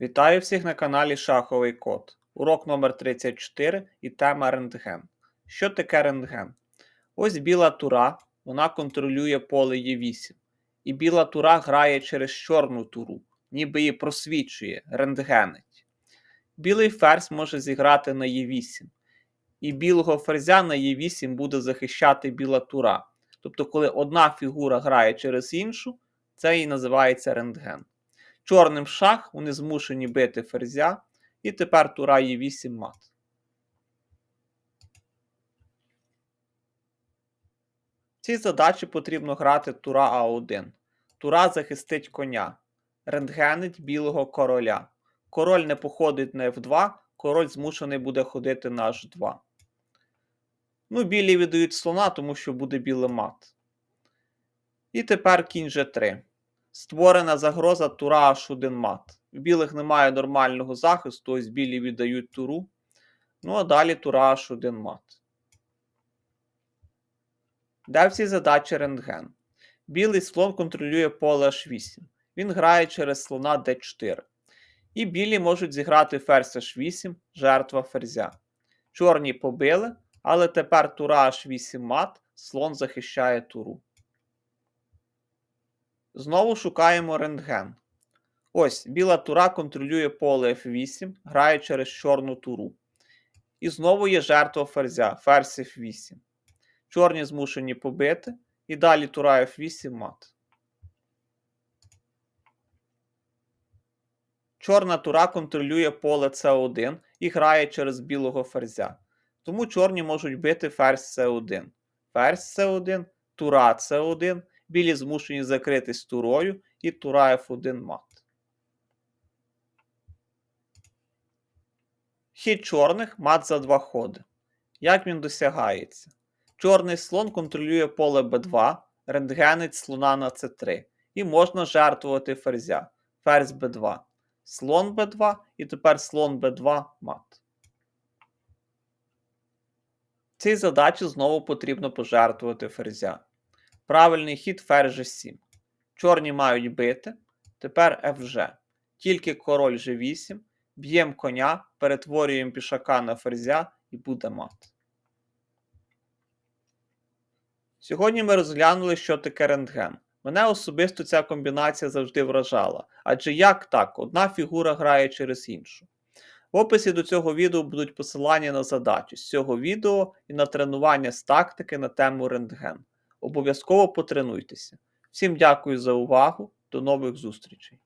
Вітаю всіх на каналі Шаховий Код. Урок номер 34 і тема рентген. Що таке рентген? Ось біла тура, вона контролює поле Е8. І біла тура грає через чорну туру, ніби її просвічує, рентгенить. Білий ферзь може зіграти на Е8. І білого ферзя на Е8 буде захищати біла тура. Тобто, коли одна фігура грає через іншу, це і називається рентген. Чорним шах вони змушені бити ферзя, і тепер тура є 8 мат. В цій задачі потрібно грати тура А1. Тура захистить коня, рентгенить білого короля. Король не походить на F2, король змушений буде ходити на H2. Ну, білі віддають слона, тому що буде білий мат. І тепер кінь G3. Створена загроза тура H1 мат. В білих немає нормального захисту, ось білі віддають туру. Ну а далі тура H1 мат. Де в цій задачі рентген? Білий слон контролює поле H8. Він грає через слона D4. І білі можуть зіграти ферзь H8, жертва ферзя. Чорні побили, але тепер тура H8 мат, слон захищає туру. Знову шукаємо рентген. Ось біла тура контролює поле F8, грає через чорну туру. І знову є жертва ферзя, ферзь F8. Чорні змушені побити. І далі тура F8 мат. Чорна тура контролює поле С1 і грає через білого ферзя. Тому чорні можуть бити ферзь С1. Ферзь С1, тура С1 білі змушені закритись турою і тура F1 мат. Хід чорних мат за два ходи. Як він досягається? Чорний слон контролює поле b2, рентгенить слона на c3. І можна жертвувати ферзя. Ферзь b2, слон b2 і тепер слон b2 мат. Цій задачі знову потрібно пожертвувати ферзя. Правильний хід ферзь G7. Чорні мають бити. Тепер FG. Тільки король G8. Б'ємо коня, перетворюємо пішака на ферзя і буде мат. Сьогодні ми розглянули, що таке рентген. Мене особисто ця комбінація завжди вражала. Адже як так, одна фігура грає через іншу. В описі до цього відео будуть посилання на задачі з цього відео і на тренування з тактики на тему рентген. Обов'язково потренуйтеся. Всім дякую за увагу. До нових зустрічей!